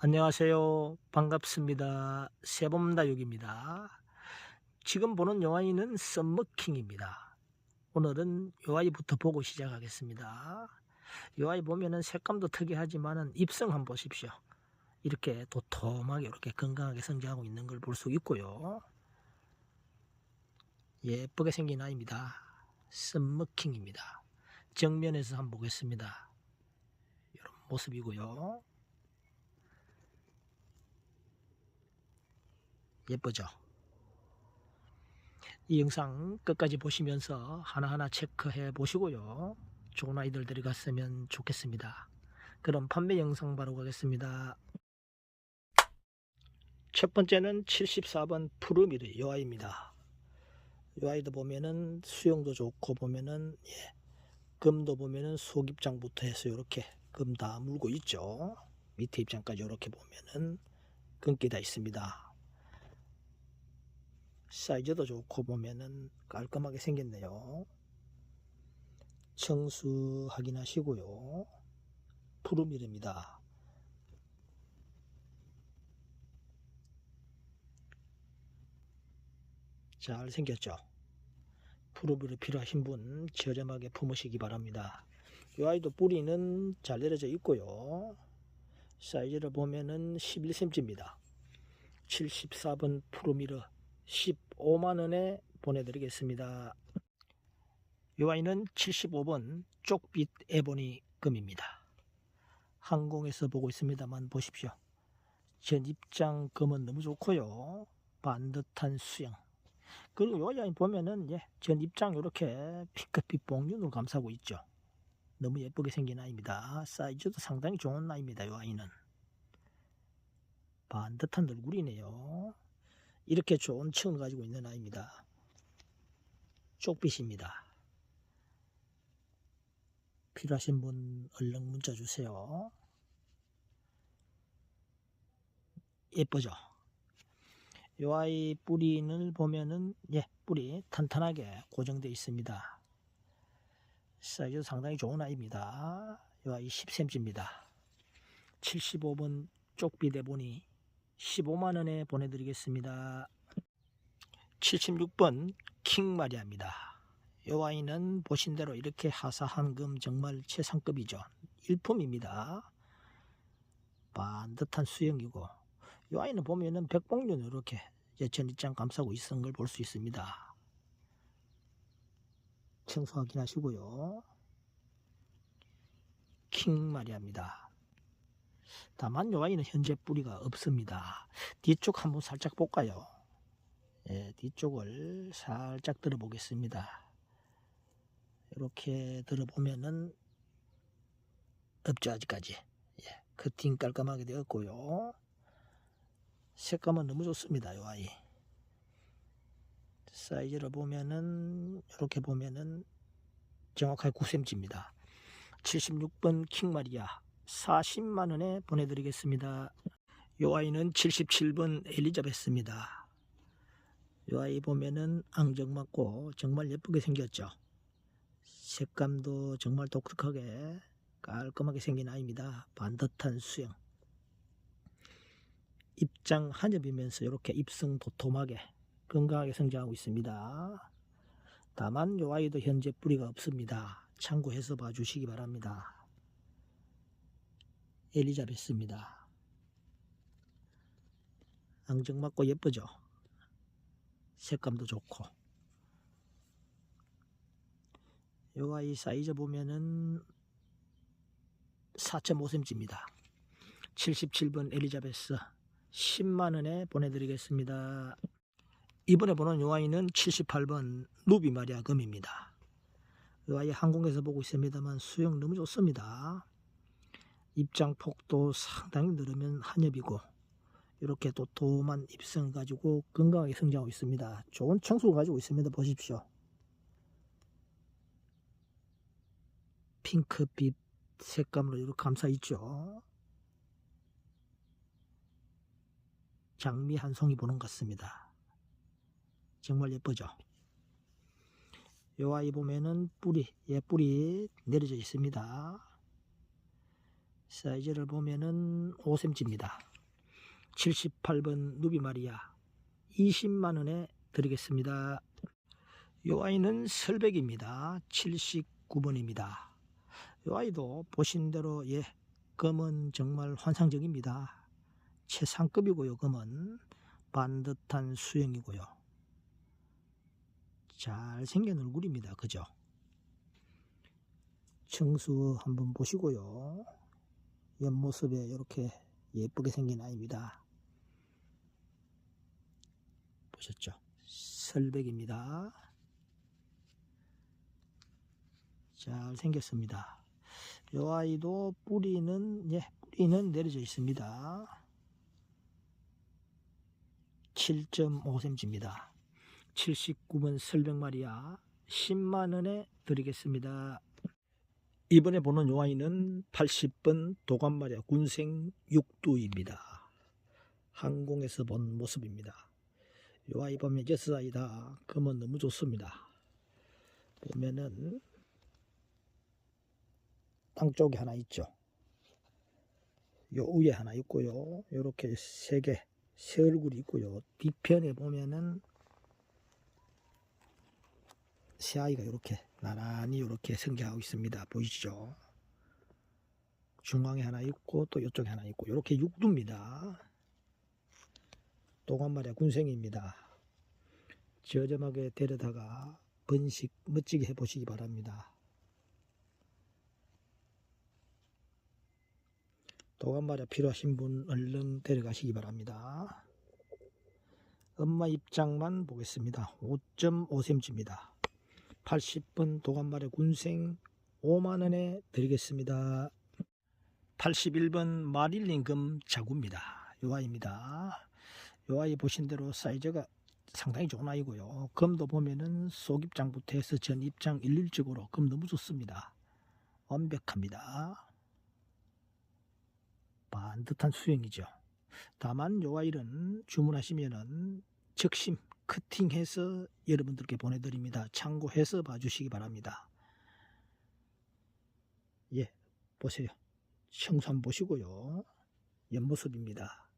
안녕하세요. 반갑습니다. 세범다육입니다. 지금 보는 요아이는 썸머킹입니다. 오늘은 요아이부터 보고 시작하겠습니다. 요아이 보면은 색감도 특이하지만은 입성 한번 보십시오. 이렇게 도톰하게 이렇게 건강하게 성장하고 있는 걸 볼 수 있고요. 예쁘게 생긴 아이입니다. 썸머킹입니다. 정면에서 한번 보겠습니다. 이런 모습이고요. 예쁘죠? 이 영상 끝까지 보시면서 하나하나 체크해 보시고요. 좋은 아이들 들어갔으면 좋겠습니다. 그럼 판매 영상 바로 가겠습니다. 첫 번째는 74번 푸르미르 요 아이입니다. 요 아이도 보면은 수영도 좋고 보면은 예, 금도 보면은 속 입장부터 해서 이렇게 금 다 물고 있죠. 밑에 입장까지 이렇게 보면은 금기 다 있습니다. 사이즈도 좋고 보면은 깔끔하게 생겼네요. 청수 확인하시고요. 푸르미르입니다. 잘 생겼죠? 푸르미르 필요하신 분 저렴하게 품으시기 바랍니다. 이 아이도 뿌리는 잘 내려져 있고요. 사이즈를 보면은 11cm입니다. 74번 푸르미르 15만원에 보내드리겠습니다. 이 와인은 75번 쪽빛 에보니 금입니다. 항공에서 보고 있습니다만 보십시오. 전 입장 금은 너무 좋고요. 반듯한 수영. 그리고 요 와인 보면은 예, 전 입장 이렇게 피크빛 봉륜으로 감싸고 있죠. 너무 예쁘게 생긴 아이입니다. 사이즈도 상당히 좋은 아이입니다. 이 와인은. 반듯한 얼굴이네요. 이렇게 좋은 층을 가지고 있는 아이입니다. 쪽빛입니다. 필요하신 분 얼른 문자 주세요. 예쁘죠? 요 아이 뿌리를 보면은 예 뿌리 탄탄하게 고정되어 있습니다. 사이즈 상당히 좋은 아이입니다. 요 아이 10cm입니다. 75번 쪽빛에 보니 15만원에 보내드리겠습니다. 76번 킹마리아입니다. 이 와인은 보신 대로 이렇게 하사한 금 정말 최상급이죠. 일품입니다. 반듯한 수영이고 이 와인은 보면은 백봉륜 이렇게 전입장 감싸고 있는 걸 볼 수 있습니다. 청소 확인하시고요. 킹마리아입니다. 다만 요 아이는 현재 뿌리가 없습니다. 뒤쪽 한번 살짝 볼까요? 예, 뒤쪽을 살짝 들어보겠습니다. 이렇게 들어보면은 없죠 아직까지. 예, 커팅 깔끔하게 되었고요. 색감은 너무 좋습니다. 요 아이. 사이즈를 보면은 이렇게 보면은 정확하게 9cm입니다. 76번 킹마리아 40만원에 보내드리겠습니다. 요 아이는 77번 엘리자베스입니다. 요 아이 보면은 앙증 맞고 정말 예쁘게 생겼죠. 색감도 정말 독특하게 깔끔하게 생긴 아이입니다. 반듯한 수영. 입장 한엽이면서 이렇게 입성 도톰하게 건강하게 성장하고 있습니다. 다만 요 아이도 현재 뿌리가 없습니다. 참고해서 봐주시기 바랍니다. 엘리자베스입니다. 앙증맞고 예쁘죠? 색감도 좋고 요 아이 사이즈 보면은 4.5cm입니다. 77번 엘리자베스 10만원에 보내드리겠습니다. 이번에 보는 요 아이는 78번 루비 마리아 금입니다. 요 아이 항공에서 보고 있습니다만 수영 너무 좋습니다. 입장 폭도 상당히 늘으면 한엽이고 이렇게 도톰한 입성 가지고 건강하게 성장하고 있습니다. 좋은 청소를 가지고 있습니다. 보십시오. 핑크빛 색감으로 이렇게 감싸 있죠. 장미 한 송이 보는 것 같습니다. 정말 예쁘죠. 요 아이 보면은 뿌리, 예, 뿌리 내려져 있습니다. 사이즈를 보면은 5cm입니다. 78번 누비마리아 20만원에 드리겠습니다. 요 아이는 설백입니다. 79번입니다. 요 아이도 보신 대로 예 검은 정말 환상적입니다. 최상급이고요. 검은 반듯한 수영이고요. 잘생긴 얼굴입니다. 그죠? 청수 한번 보시고요. 옆모습에 이렇게 예쁘게 생긴 아이입니다. 보셨죠? 설백입니다. 잘 생겼습니다. 요 아이도 뿌리는 예, 뿌리는 내려져 있습니다. 7.5cm입니다. 79번 설백마리아 10만원에 드리겠습니다. 이번에 보는 요 아이는 80번 도감마리아 군생 육두입니다. 항공에서 본 모습입니다. 요 아이 보면 여섯 아이다. 그러면 너무 좋습니다. 보면은 땅 쪽에 하나 있죠. 요 위에 하나 있고요. 요렇게 세 개, 세 얼굴이 있고요. 뒤편에 보면은 새 아이가 이렇게 나란히 이렇게 성장하고 있습니다. 보이시죠? 중앙에 하나 있고 또 이쪽에 하나 있고 이렇게 육두입니다. 도관말의 군생입니다. 저렴하게 데려다가 번식 멋지게 해보시기 바랍니다. 도감마려 필요하신 분 얼른 데려가시기 바랍니다. 엄마 입장만 보겠습니다. 5.5cm입니다. 80번 도감마려 군생 5만원에 드리겠습니다. 81번 마릴린금 자구입니다. 요 아이입니다. 요 아이 보신 대로 사이즈가 상당히 좋은 아이고요. 검도 보면은 속입장부터 해서 전입장 일률적으로 검 너무 좋습니다. 완벽합니다. 반듯한 수영이죠. 다만 요 아이는 주문하시면은 적심 커팅해서 여러분들께 보내드립니다. 참고해서 봐주시기 바랍니다. 예, 보세요. 청소 한번 보시고요. 옆모습입니다.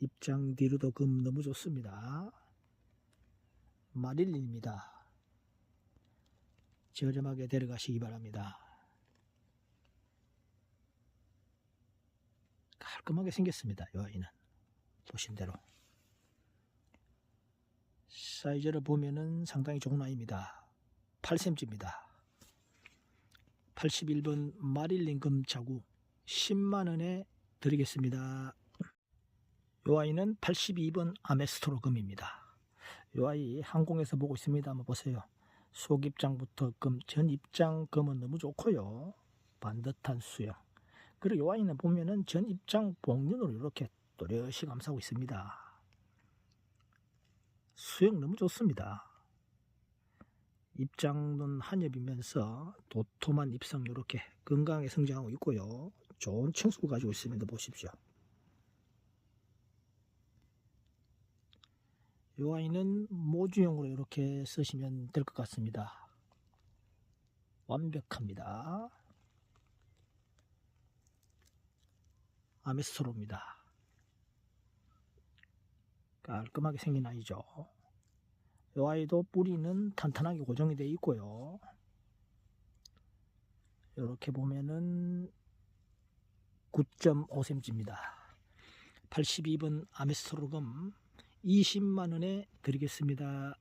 입장 뒤로도 금 너무 좋습니다. 마릴린입니다. 저렴하게 데려가시기 바랍니다. 깔끔하게 생겼습니다. 이 아이는 보신 대로 사이즈를 보면은 상당히 좋은 아이입니다. 8cm입니다. 81번 마릴린 금자구 10만원에 드리겠습니다. 이 아이는 82번 아메스토로 금입니다. 이 아이 항공에서 보고 있습니다. 한번 보세요. 속입장부터 금, 전입장 금은 너무 좋고요. 반듯한 수영. 그리고 이 아이는 보면은 전 입장 복륜으로 이렇게 또렷이 감싸고 있습니다. 수영 너무 좋습니다. 입장은 한엽이면서 도톰한 입성 이렇게 건강하게 성장하고 있고요. 좋은 청수를 가지고 있습니다. 보십시오. 이 아이는 모주용으로 이렇게 쓰시면 될 것 같습니다. 완벽합니다. 아메스토로입니다. 깔끔하게 생긴 아이죠. 이 아이도 뿌리는 탄탄하게 고정이 되어 있고요. 이렇게 보면은 9.5cm입니다. 82번 아메스토로금 20만원에 드리겠습니다.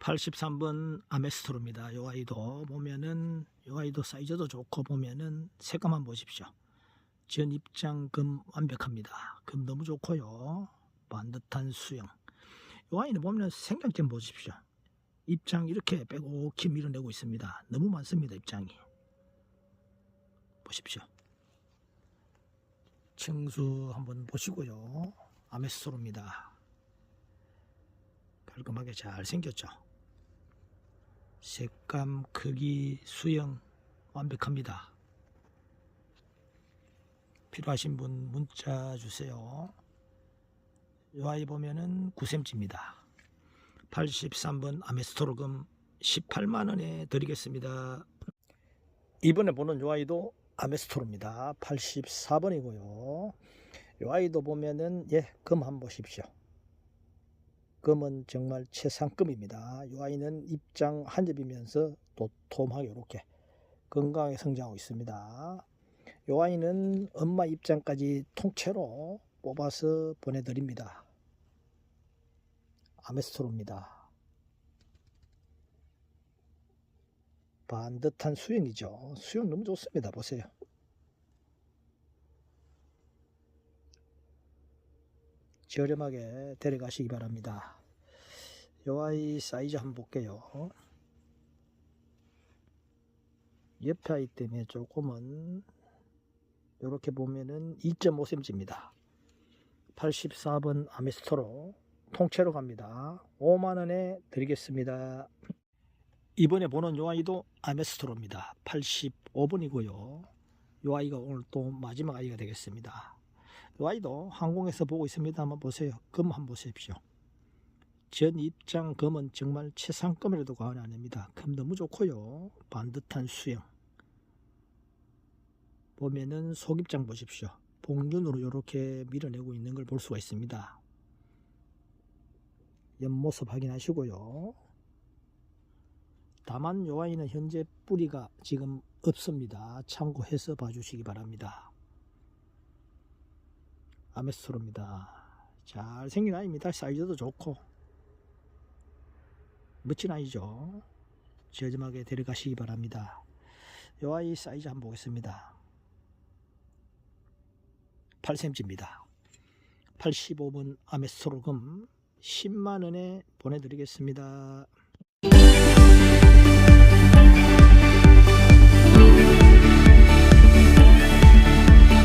83번 아메스토로입니다. 이 아이도 보면은 이 아이도 사이즈도 좋고 보면은 색감만 보십시오. 전 입장 금 완벽합니다. 금 너무 좋고요. 반듯한 수영. 이 아이는 보면 생각점 보십시오. 입장 이렇게 빼곡히 밀어내고 있습니다. 너무 많습니다. 입장이. 보십시오. 청수 한번 보시고요. 아메스토로입니다. 깔끔하게 잘 생겼죠. 색감, 크기, 수영 완벽합니다. 필요하신 분 문자 주세요. 이 아이 보면은 9cm입니다. 83번 아메스토로금 18만원에 드리겠습니다. 이번에 보는 이 아이도 아메스토로입니다. 84번이고요. 요 아이도 보면은 예, 금 한번 보십시오. 금은 정말 최상급입니다. 요 아이는 입장 한 접이면서 도톰하게 이렇게 건강하게 성장하고 있습니다. 요 아이는 엄마 입장까지 통째로 뽑아서 보내드립니다. 아메스토로입니다. 반듯한 수영이죠. 수영 너무 좋습니다. 보세요. 저렴하게 데려가시기 바랍니다. 요 아이 사이즈 한번 볼게요. 옆에 아이 때문에 조금은 이렇게 보면은 2.5cm입니다. 84번 아메스토로 통째로 갑니다. 5만원에 드리겠습니다. 이번에 보는 요 아이도 아메스토로입니다. 85번이고요. 요 아이가 오늘 또 마지막 아이가 되겠습니다. 요 아이도 항공에서 보고 있습니다. 한번 보세요. 금 한번 보십시오. 전 입장 금은 정말 최상급이라도 과언이 아닙니다. 금 너무 좋고요. 반듯한 수영. 보면은 속입장 보십시오. 봉균으로 이렇게 밀어내고 있는 걸 볼 수가 있습니다. 옆모습 확인하시고요. 다만 요 아이는 현재 뿌리가 지금 없습니다. 참고해서 봐주시기 바랍니다. 아메스토로입니다. 잘생긴 아이입니다. 사이즈도 좋고 멋진 아이죠. 저렴하게 데려가시기 바랍니다. 요 아이 사이즈 한번 보겠습니다. 8cm입니다. 85번 아메스토로금 10만원에 보내드리겠습니다.